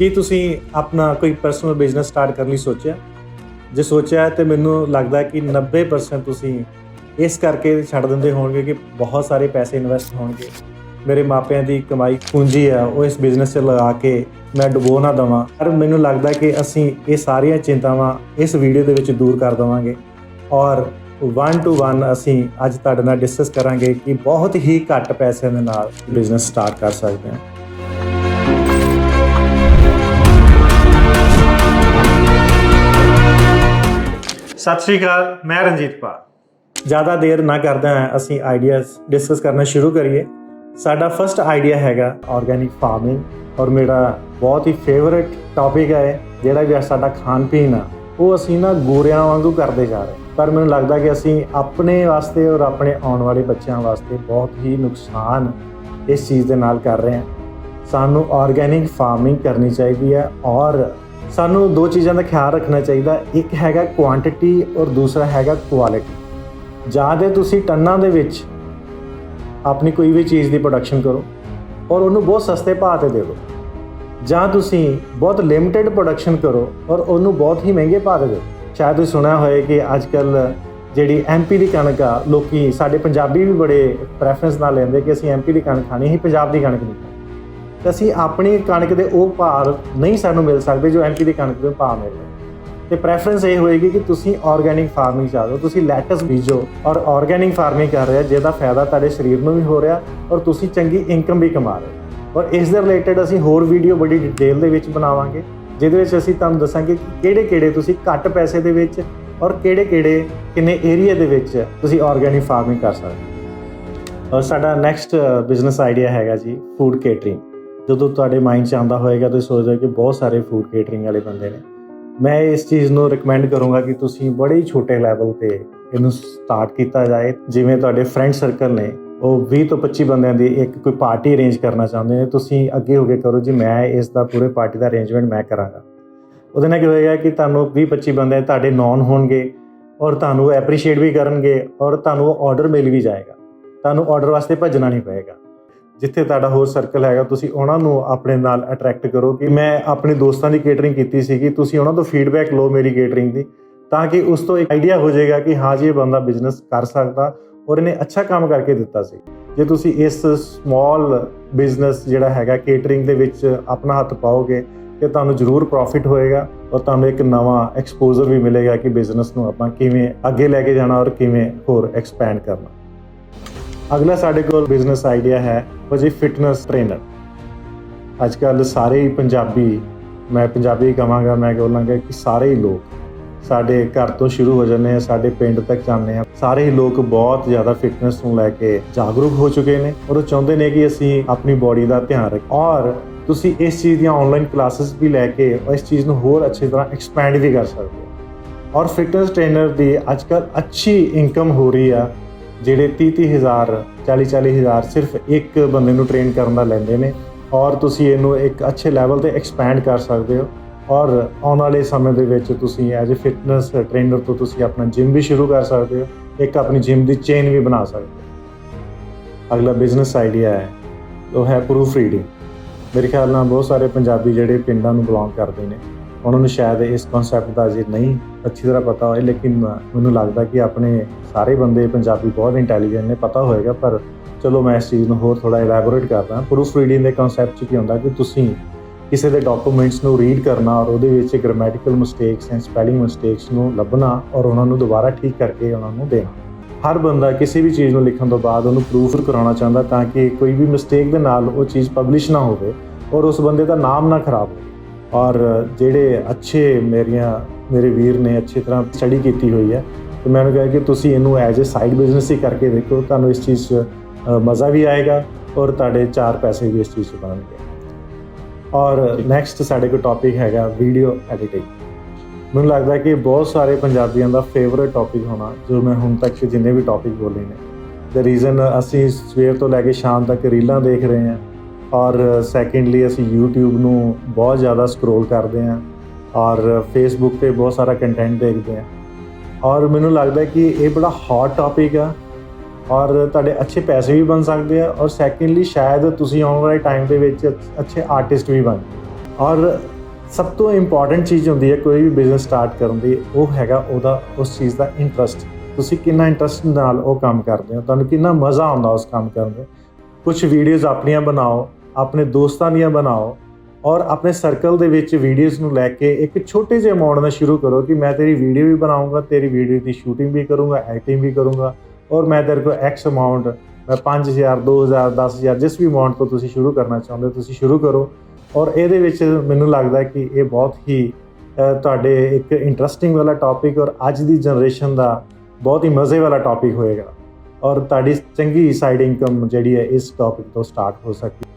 ਕੀ ਤੁਸੀਂ ਆਪਣਾ ਕੋਈ ਪਰਸਨਲ ਬਿਜ਼ਨਸ ਸਟਾਰਟ ਕਰਨ ਲਈ ਸੋਚਿਆ? ਜੇ ਸੋਚਿਆ ਹੈ ਤੇ ਮੈਨੂੰ ਲੱਗਦਾ ਕਿ 90% ਤੁਸੀਂ ਇਸ ਕਰਕੇ ਛੱਡ ਦਿੰਦੇ ਹੋਣਗੇ ਕਿ ਬਹੁਤ ਸਾਰੇ ਪੈਸੇ ਇਨਵੈਸਟ ਹੋਣਗੇ। ਮੇਰੇ ਮਾਪਿਆਂ ਦੀ ਕਮਾਈ ਪੂੰਜੀ ਆ, ਉਹ ਇਸ ਬਿਜ਼ਨਸ 'ਚ ਲਗਾ ਕੇ ਮੈਂ ਡੁਬੋ ਨਾ ਦਵਾਂ। ਪਰ ਮੈਨੂੰ ਲੱਗਦਾ ਕਿ ਅਸੀਂ ਇਹ ਸਾਰੀਆਂ ਚਿੰਤਾਵਾਂ ਇਸ ਵੀਡੀਓ ਦੇ ਵਿੱਚ ਦੂਰ ਕਰ ਦਵਾਂਗੇ। ਔਰ 1 ਟੂ 1 ਅਸੀਂ ਅੱਜ ਤੁਹਾਡੇ ਨਾਲ ਡਿਸਕਸ ਕਰਾਂਗੇ ਕਿ ਬਹੁਤ ਹੀ ਘੱਟ ਪੈਸਿਆਂ ਦੇ ਨਾਲ ਬਿਜ਼ਨਸ ਸਟਾਰਟ ਕਰ ਸਕਦੇ ਹਾਂ। ਸਤਿ ਸ਼੍ਰੀ ਅਕਾਲ, ਮੈਂ ਰਣਜੀਤ ਪਾ ਜ਼ਿਆਦਾ ਦੇਰ ਨਾ ਕਰਦਾ ਅਸੀਂ ਆਈਡੀਆਜ਼ ਡਿਸਕਸ ਕਰਨਾ ਸ਼ੁਰੂ ਕਰੀਏ। ਸਾਡਾ ਫਰਸਟ ਆਈਡੀਆ ਹੈਗਾ ਆਰਗੇਨਿਕ ਫਾਰਮਿੰਗ ਔਰ ਮੇਰਾ ਬਹੁਤ ਹੀ ਫੇਵਰਿਟ ਟੌਪਿਕ ਹੈ ਜਿਹੜਾ ਵੀ ਸਾਡਾ ਖਾਣ ਪੀਣ ਆ, ਉਹ ਅਸੀਂ ਨਾ ਗੋਰਿਆਂ ਵਾਂਗੂ ਕਰਦੇ ਜਾ ਰਹੇ। ਪਰ ਮੈਨੂੰ ਲੱਗਦਾ ਕਿ ਅਸੀਂ ਆਪਣੇ ਵਾਸਤੇ ਔਰ ਆਪਣੇ ਆਉਣ ਵਾਲੇ ਬੱਚਿਆਂ ਵਾਸਤੇ ਬਹੁਤ ਹੀ ਨੁਕਸਾਨ ਇਸ ਚੀਜ਼ ਦੇ ਨਾਲ ਕਰ ਰਹੇ ਹਾਂ। ਸਾਨੂੰ ਆਰਗੇਨਿਕ ਫਾਰਮਿੰਗ ਕਰਨੀ ਚਾਹੀਦੀ ਹੈ ਔਰ ਸਾਨੂੰ ਦੋ ਚੀਜ਼ਾਂ ਦਾ ਖਿਆਲ ਰੱਖਣਾ ਚਾਹੀਦਾ। ਇੱਕ ਹੈਗਾ ਕੁਆਂਟੀਟੀ ਔਰ ਦੂਸਰਾ ਹੈਗਾ ਕੁਆਲਿਟੀ ਜ਼ਿਆਦਾ ਤੁਸੀਂ ਟੰਨਾਂ ਦੇ ਵਿੱਚ ਆਪਣੀ ਕੋਈ ਵੀ ਚੀਜ਼ ਦੀ ਪ੍ਰੋਡਕਸ਼ਨ ਕਰੋ ਔਰ ਉਹਨੂੰ ਬਹੁਤ ਸਸਤੇ ਭਾਅ ਤੇ ਦੇ ਦਿਓ। ਜਾਂ ਤੁਸੀਂ ਬਹੁਤ ਲਿਮਿਟਿਡ ਪ੍ਰੋਡਕਸ਼ਨ ਕਰੋ ਔਰ ਉਹਨੂੰ ਬਹੁਤ ਹੀ ਮਹਿੰਗੇ ਭਾਅ ਤੇ ਦਿਓ। ਸ਼ਾਇਦ ਤੁਸੀਂ ਸੁਣਿਆ ਹੋਵੇ ਕਿ ਅੱਜ ਕੱਲ ਜਿਹੜੀ ਐਮਪੀ ਦੀ ਕਣਕ ਆ, ਲੋਕੀ ਸਾਡੇ ਪੰਜਾਬੀ ਵੀ ਬੜੇ ਪ੍ਰੈਫਰੈਂਸ ਨਾਲ ਲੈਂਦੇ ਕਿ ਅਸੀਂ ਐਮਪੀ ਦੀ ਕਣਕ ਖਾਣੀ ਹੀ ਪੰਜਾਬ ਦੀ ਕਣਕ ਨਹੀਂ ਖਾਣੀ। ਤੇ ਅਸੀਂ ਆਪਣੀ ਕਣਕ ਦੇ ਉਹ ਭਾਅ ਨਹੀਂ ਸਾਨੂੰ ਮਿਲ ਸਕਦੇ ਜੋ ਐਮਪੀ ਦੀ ਕਣਕ ਦੇ ਭਾਅ ਮਿਲਦੇ ਤੇ ਪ੍ਰੈਫਰੈਂਸ ਇਹ ਹੋਏਗੀ ਕਿ ਤੁਸੀਂ ਆਰਗੇਨਿਕ ਫਾਰਮਿੰਗ ਚ ਤੁਸੀਂ ਲੈਟਸ ਬੀਜੋ ਔਰ ਆਰਗੇਨਿਕ ਫਾਰਮਿੰਗ ਕਰ ਰਿਹਾ ਜਿਹਦਾ ਫਾਇਦਾ ਤੁਹਾਡੇ ਸਰੀਰ ਨੂੰ ਵੀ ਹੋ ਰਿਹਾ ਔਰ ਤੁਸੀਂ ਚੰਗੀ ਇਨਕਮ ਵੀ ਕਮਾ ਰਹੇ ਹੋ। ਔਰ ਇਸ ਦੇ ਰਿਲੇਟਡ ਅਸੀਂ ਹੋਰ ਵੀਡੀਓ ਬੜੀ ਡਿਟੇਲ ਦੇ ਵਿੱਚ ਬਣਾਵਾਂਗੇ, ਜਿਹਦੇ ਵਿੱਚ ਅਸੀਂ ਤੁਹਾਨੂੰ ਦੱਸਾਂਗੇ ਕਿ ਕਿਹੜੇ-ਕਿਹੜੇ ਤੁਸੀਂ ਘੱਟ ਪੈਸੇ ਦੇ ਵਿੱਚ ਔਰ ਕਿਹੜੇ-ਕਿਹੜੇ ਕਿੰਨੇ ਏਰੀਆ ਦੇ ਵਿੱਚ ਤੁਸੀਂ ਆਰਗੇਨਿਕ ਫਾਰਮਿੰਗ ਕਰ ਸਕਦੇ ਹੋ। ਔਰ ਸਾਡਾ ਨੈਕਸਟ ਬਿਜ਼ਨਸ ਆਈਡੀਆ ਹੈਗਾ ਜੀ ਫੂਡ ਕੇਟਰਿੰਗ ਜਦੋਂ ਤੁਹਾਡੇ ਮਾਈਂਡ 'ਚ ਆਉਂਦਾ ਹੋਏਗਾ ਤੁਸੀਂ ਸੋਚਦੇ ਹੋ ਕਿ ਬਹੁਤ ਸਾਰੇ ਫੂਡ ਕੇਟਰਿੰਗ ਵਾਲੇ ਬੰਦੇ ਨੇ। ਮੈਂ ਇਸ ਚੀਜ਼ ਨੂੰ ਰეკਮੈਂਡ ਕਰੂੰਗਾ ਕਿ ਤੁਸੀਂ ਬੜੇ ਹੀ ਛੋਟੇ ਲੈਵਲ ਤੇ ਇਹਨੂੰ ਸਟਾਰਟ ਕੀਤਾ ਜਾਏ। ਜਿਵੇਂ ਤੁਹਾਡੇ ਫਰੈਂਡ ਸਰਕਲ ਨੇ, ਉਹ 20 ਤੋਂ 25 ਬੰਦਿਆਂ ਦੀ ਇੱਕ ਕੋਈ ਪਾਰਟੀ ਅਰੇਂਜ ਕਰਨਾ ਚਾਹੁੰਦੇ ਨੇ, ਤੁਸੀਂ ਅੱਗੇ ਹੋ ਕੇ ਕਰੋ ਜੀ, ਮੈਂ ਇਸ ਦਾ ਪੂਰੇ ਪਾਰਟੀ ਦਾ ਅਰੇਂਜਮੈਂਟ ਮੈਂ ਕਰਾਂਗਾ। ਉਹਦੇ ਨਾਲ ਕੀ ਹੋਏਗਾ ਕਿ ਤੁਹਾਨੂੰ 20 25 ਬੰਦੇ ਤੁਹਾਡੇ ਨੌਨ ਹੋਣਗੇ ਔਰ ਤੁਹਾਨੂੰ ਐਪਰੀਸ਼ੀਏਟ ਵੀ ਕਰਨਗੇ ਔਰ ਤੁਹਾਨੂੰ ਉਹ ਆਰਡਰ ਮਿਲ ਵੀ ਜਾਏਗਾ। ਤੁਹਾਨੂੰ ਆਰਡਰ ਵਾਸਤੇ ਭੱਜਣਾ ਨਹੀਂ ਪਏਗਾ। ਜਿੱਥੇ ਤੁਹਾਡਾ ਹੋਰ ਸਰਕਲ ਹੈਗਾ, ਤੁਸੀਂ ਉਹਨਾਂ ਨੂੰ ਆਪਣੇ ਨਾਲ ਅਟਰੈਕਟ ਕਰੋ ਕਿ ਮੈਂ ਆਪਣੇ ਦੋਸਤਾਂ ਦੀ ਕੇਟਰਿੰਗ ਕੀਤੀ ਸੀਗੀ, ਤੁਸੀਂ ਉਹਨਾਂ ਤੋਂ ਫੀਡਬੈਕ ਲਓ ਮੇਰੀ ਕੇਟਰਿੰਗ ਦੀ, ਤਾਂ ਕਿ ਉਸ ਤੋਂ ਇੱਕ ਆਈਡੀਆ ਹੋ ਜਾਏਗਾ ਕਿ ਹਾਂ ਜੀ, ਇਹ ਬੰਦਾ ਬਿਜ਼ਨਸ ਕਰ ਸਕਦਾ ਔਰ ਇਹਨੇ ਅੱਛਾ ਕੰਮ ਕਰਕੇ ਦਿੱਤਾ ਸੀ। ਜੇ ਤੁਸੀਂ ਇਸ ਸਮਾਲ ਬਿਜ਼ਨਸ ਜਿਹੜਾ ਹੈਗਾ ਕੇਟਰਿੰਗ ਦੇ ਵਿੱਚ ਆਪਣਾ ਹੱਥ ਪਾਓਗੇ, ਤੇ ਤੁਹਾਨੂੰ ਜ਼ਰੂਰ ਪ੍ਰੋਫਿਟ ਹੋਏਗਾ ਔਰ ਤੁਹਾਨੂੰ ਇੱਕ ਨਵਾਂ ਐਕਸਪੋਜ਼ਰ ਵੀ ਮਿਲੇਗਾ ਕਿ ਬਿਜ਼ਨਸ ਨੂੰ ਆਪਾਂ ਕਿਵੇਂ ਅੱਗੇ ਲੈ ਕੇ ਜਾਣਾ ਔਰ ਕਿਵੇਂ ਹੋਰ ਐਕਸਪੈਂਡ ਕਰਨਾ। ਅਗਲਾ ਸਾਡੇ ਕੋਲ ਬਿਜ਼ਨਸ ਆਈਡੀਆ ਹੈ, ਉਹ ਜੀ ਫਿਟਨੈਸ ਟ੍ਰੇਨਰ ਅੱਜ ਕੱਲ ਸਾਰੇ ਹੀ ਪੰਜਾਬੀ, ਮੈਂ ਪੰਜਾਬੀ ਕਹਾਂਗਾ ਮੈਂ ਕਹਾਂਗਾ ਕਿ ਸਾਰੇ ਹੀ ਲੋਕ ਸਾਡੇ ਘਰ ਤੋਂ ਸ਼ੁਰੂ ਹੋ ਜਾਂਦੇ ਆ, ਸਾਡੇ ਪਿੰਡ ਤੱਕ ਜਾਂਦੇ ਆ। ਸਾਰੇ ਹੀ ਲੋਕ ਬਹੁਤ ਜ਼ਿਆਦਾ ਫਿਟਨੈਸ ਨੂੰ ਲੈ ਕੇ ਜਾਗਰੂਕ ਹੋ ਚੁੱਕੇ ਨੇ ਔਰ ਉਹ ਚਾਹੁੰਦੇ ਨੇ ਕਿ ਅਸੀਂ ਆਪਣੀ ਬਾਡੀ ਦਾ ਧਿਆਨ ਰੱਖ ਔਰ ਤੁਸੀਂ ਇਸ ਚੀਜ਼ ਦੀਆਂ ਆਨਲਾਈਨ ਕਲਾਸਿਸ ਵੀ ਲੈ ਕੇ ਇਸ ਚੀਜ਼ ਨੂੰ ਹੋਰ ਅੱਛੀ ਤਰ੍ਹਾਂ ਐਕਸਪੈਂਡ ਵੀ ਕਰ ਸਕਦੇ ਹੋ। ਔਰ ਫਿਟਨੈਸ ਟ੍ਰੇਨਰ ਦੀ ਅੱਜ ਕੱਲ ਅੱਛੀ ਇਨਕਮ ਹੋ ਰਹੀ ਆ। ਜਿਹੜੇ 30 ਹਜ਼ਾਰ 40 40 ਹਜ਼ਾਰ ਸਿਰਫ ਇੱਕ ਬੰਦੇ ਨੂੰ ਟ੍ਰੇਨ ਕਰਨ ਦਾ ਲੈਂਦੇ ਨੇ ਔਰ ਤੁਸੀਂ ਇਹਨੂੰ ਇੱਕ ਅੱਛੇ ਲੈਵਲ ਤੇ ਐਕਸਪੈਂਡ ਕਰ ਸਕਦੇ ਹੋ ਔਰ ਆਉਣ ਵਾਲੇ ਸਮੇਂ ਦੇ ਵਿੱਚ ਤੁਸੀਂ ਐਜ਼ ਅ ਫਿਟਨੈਸ ਟ੍ਰੇਨਰ ਤੋਂ ਤੁਸੀਂ ਆਪਣਾ ਜਿਮ ਵੀ ਸ਼ੁਰੂ ਕਰ ਸਕਦੇ ਹੋ, ਇੱਕ ਆਪਣੀ ਜਿਮ ਦੀ ਚੇਨ ਵੀ ਬਣਾ ਸਕਦੇ ਹੋ। ਅਗਲਾ ਬਿਜ਼ਨਸ ਆਈਡੀਆ ਹੈ, ਉਹ ਹੈ ਪ੍ਰੂਫ ਰੀਡਿੰਗ ਮੇਰੇ ਖਿਆਲ ਨਾਲ ਬਹੁਤ ਸਾਰੇ ਪੰਜਾਬੀ ਜਿਹੜੇ ਪਿੰਡਾਂ ਨੂੰ ਬਿਲੋਂਗ ਕਰਦੇ ਨੇ ਉਹਨਾਂ ਨੂੰ ਸ਼ਾਇਦ ਇਸ ਕਨਸੈਪਟ ਦਾ ਅਜੇ ਨਹੀਂ ਅੱਛੀ ਤਰ੍ਹਾਂ ਪਤਾ ਹੋਏ, ਲੇਕਿਨ ਮੈਨੂੰ ਲੱਗਦਾ ਕਿ ਆਪਣੇ ਸਾਰੇ ਬੰਦੇ ਪੰਜਾਬੀ ਬਹੁਤ ਇੰਟੈਲੀਜੈਂਟ ਨੇ, ਪਤਾ ਹੋਏਗਾ, ਪਰ ਚਲੋ ਮੈਂ ਇਸ ਚੀਜ਼ ਨੂੰ ਹੋਰ ਥੋੜਾ ਇਲੈਬੋਰੇਟ ਕਰਦਾ। ਪ੍ਰੂਫ ਰੀਡਿੰਗ ਦੇ ਕਨਸੈਪਟ 'ਚ ਕੀ ਹੁੰਦਾ ਕਿ ਤੁਸੀਂ ਕਿਸੇ ਦੇ ਡਾਕੂਮੈਂਟਸ ਨੂੰ ਰੀਡ ਕਰਨਾ ਔਰ ਉਹਦੇ ਵਿੱਚ grammatical mistakes and spelling mistakes ਨੂੰ ਲੱਭਣਾ ਔਰ ਉਹਨਾਂ ਨੂੰ ਦੁਬਾਰਾ ਠੀਕ ਕਰਕੇ ਉਹਨਾਂ ਨੂੰ ਦੇਣਾ। ਹਰ ਬੰਦਾ ਕਿਸੇ ਵੀ ਚੀਜ਼ ਨੂੰ ਲਿਖਣ ਤੋਂ ਬਾਅਦ ਉਹਨੂੰ ਪ੍ਰੂਫ ਕਰਾਉਣਾ ਚਾਹੁੰਦਾ ਤਾਂ ਕਿ ਕੋਈ ਵੀ ਮਿਸਟੇਕ ਦੇ ਨਾਲ ਉਹ ਚੀਜ਼ ਪਬਲਿਸ਼ ਨਾ ਹੋਵੇ ਔਰ ਉਸ ਬੰਦੇ ਦਾ ਨਾਮ ਨਾ ਖਰਾਬ ਹੋਵੇ। ਔਰ ਜਿਹੜੇ ਅੱਛੇ ਮੇਰੀਆਂ, ਮੇਰੇ ਵੀਰ ਨੇ ਅੱਛੀ ਤਰ੍ਹਾਂ ਸਟੱਡੀ ਕੀਤੀ ਹੋਈ ਹੈ, ਤੇ ਮੈਂ ਉਹਨੂੰ ਕਿਹਾ ਕਿ ਤੁਸੀਂ ਇਹਨੂੰ ਐਜ਼ ਅ ਸਾਈਡ ਬਿਜ਼ਨਸ ਹੀ ਕਰਕੇ ਦੇਖੋ, ਤੁਹਾਨੂੰ ਇਸ ਚੀਜ਼ 'ਚ ਮਜ਼ਾ ਵੀ ਆਏਗਾ ਔਰ ਤੁਹਾਡੇ ਚਾਰ ਪੈਸੇ ਵੀ ਇਸ ਚੀਜ਼ 'ਚ ਬਣਨਗੇ। ਔਰ ਨੈਕਸਟ ਸਾਡੇ ਕੋਲ ਟੌਪਿਕ ਹੈਗਾ ਵੀਡੀਓ ਐਡੀਟਿੰਗ ਮੈਨੂੰ ਲੱਗਦਾ ਕਿ ਬਹੁਤ ਸਾਰੇ ਪੰਜਾਬੀਆਂ ਦਾ ਫੇਵਰਿਟ ਟੌਪਿਕ ਹੋਣਾ, ਜੋ ਮੈਂ ਹੁਣ ਤੱਕ ਜਿੰਨੇ ਵੀ ਟੌਪਿਕ ਬੋਲੇ ਨੇ। ਦ ਰੀਜ਼ਨ ਅਸੀਂ ਸਵੇਰ ਤੋਂ ਲੈ ਕੇ ਸ਼ਾਮ ਤੱਕ ਰੀਲਾਂ ਦੇਖ ਰਹੇ ਹਾਂ ਔਰ ਸੈਕੰਡਲੀ ਅਸੀਂ YouTube ਨੂੰ ਬਹੁਤ ਜ਼ਿਆਦਾ ਸਕਰੋਲ ਕਰਦੇ ਹਾਂ ਔਰ Facebook ਤੇ ਬਹੁਤ ਸਾਰਾ ਕੰਟੈਂਟ ਦੇਖਦੇ ਹਾਂ। ਔਰ ਮੈਨੂੰ ਲੱਗਦਾ ਕਿ ਇਹ ਬੜਾ ਹੌਟ ਟੌਪਿਕ ਆ ਔਰ ਤੁਹਾਡੇ ਅੱਛੇ ਪੈਸੇ ਵੀ ਬਣ ਸਕਦੇ ਆ ਔਰ ਸੈਕੰਡਲੀ ਸ਼ਾਇਦ ਤੁਸੀਂ ਆਉਣ ਵਾਲੇ ਟਾਈਮ ਦੇ ਵਿੱਚ ਅੱਛੇ ਆਰਟਿਸਟ ਵੀ ਬਣ ਔਰ ਸਭ ਤੋਂ ਇੰਪੋਰਟੈਂਟ ਚੀਜ਼ ਹੁੰਦੀ ਹੈ ਕੋਈ ਵੀ ਬਿਜ਼ਨਸ ਸਟਾਰਟ ਕਰਨ ਦੀ, ਉਹ ਹੈਗਾ ਉਹਦਾ, ਉਸ ਚੀਜ਼ ਦਾ ਇੰਟਰਸਟ ਤੁਸੀਂ ਕਿੰਨਾ ਇੰਟਰਸਟ ਨਾਲ ਉਹ ਕੰਮ ਕਰਦੇ ਹੋ, ਤੁਹਾਨੂੰ ਕਿੰਨਾ ਮਜ਼ਾ ਆਉਂਦਾ ਉਸ ਕੰਮ ਕਰਨ ਦੇ। ਕੁਝ ਵੀਡੀਓਜ਼ ਆਪਣੀਆਂ ਬਣਾਓ ਆਪਣੇ ਦੋਸਤਾਂ ਦੀਆਂ ਬਣਾਓ ਔਰ ਆਪਣੇ ਸਰਕਲ ਦੇ ਵਿੱਚ ਵੀਡੀਓਜ਼ ਨੂੰ ਲੈ ਕੇ ਇੱਕ ਛੋਟੇ ਜਿਹੇ ਅਮਾਉਂਟ ਨਾਲ ਸ਼ੁਰੂ ਕਰੋ ਕਿ ਮੈਂ ਤੇਰੀ ਵੀਡੀਓ ਵੀ ਬਣਾਉਂਗਾ, ਤੇਰੀ ਵੀਡੀਓ ਦੀ ਸ਼ੂਟਿੰਗ ਵੀ ਕਰੂੰਗਾ ਐਡੀਟਿੰਗ ਵੀ ਕਰੂੰਗਾ ਔਰ ਮੈਂ ਤੇਰੇ ਕੋਲ ਐਕਸ ਅਮਾਉਂਟ ਮੈਂ 5000 2000 10000 ਜਿਸ ਵੀ ਅਮਾਉਂਟ ਤੋਂ ਤੁਸੀਂ ਸ਼ੁਰੂ ਕਰਨਾ ਚਾਹੁੰਦੇ ਹੋ, ਤੁਸੀਂ ਸ਼ੁਰੂ ਕਰੋ ਔਰ ਇਹਦੇ ਵਿੱਚ ਮੈਨੂੰ ਲੱਗਦਾ ਕਿ ਇਹ ਬਹੁਤ ਹੀ ਤੁਹਾਡੇ ਇੱਕ ਇੰਟਰਸਟਿੰਗ ਵਾਲਾ ਟੌਪਿਕ ਔਰ ਅੱਜ ਦੀ ਜਨਰੇਸ਼ਨ ਦਾ ਬਹੁਤ ਹੀ ਮਜ਼ੇ ਵਾਲਾ ਟੌਪਿਕ ਹੋਏਗਾ ਔਰ ਤੁਹਾਡੀ ਚੰਗੀ ਸਾਈਡ ਇਨਕਮ ਜਿਹੜੀ ਹੈ ਇਸ ਟੌਪਿਕ ਤੋਂ ਸਟਾਰਟ ਹੋ ਸਕਦੀ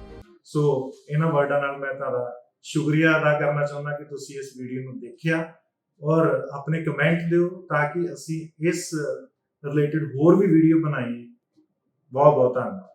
ਸੋ ਇਹਨਾਂ ਵਰਡਾਂ ਨਾਲ ਮੈਂ ਤੁਹਾਡਾ ਸ਼ੁਕਰੀਆ ਅਦਾ ਕਰਨਾ ਚਾਹੁੰਦਾ ਕਿ ਤੁਸੀਂ ਇਸ ਵੀਡੀਓ ਨੂੰ ਦੇਖਿਆ ਔਰ ਆਪਣੇ ਕਮੈਂਟ ਦਿਓ ਤਾਂ ਕਿ ਅਸੀਂ ਇਸ ਰਿਲੇਟਡ ਹੋਰ ਵੀ ਵੀਡੀਓ ਬਣਾਈਏ। ਬਹੁਤ ਬਹੁਤ ਧੰਨਵਾਦ।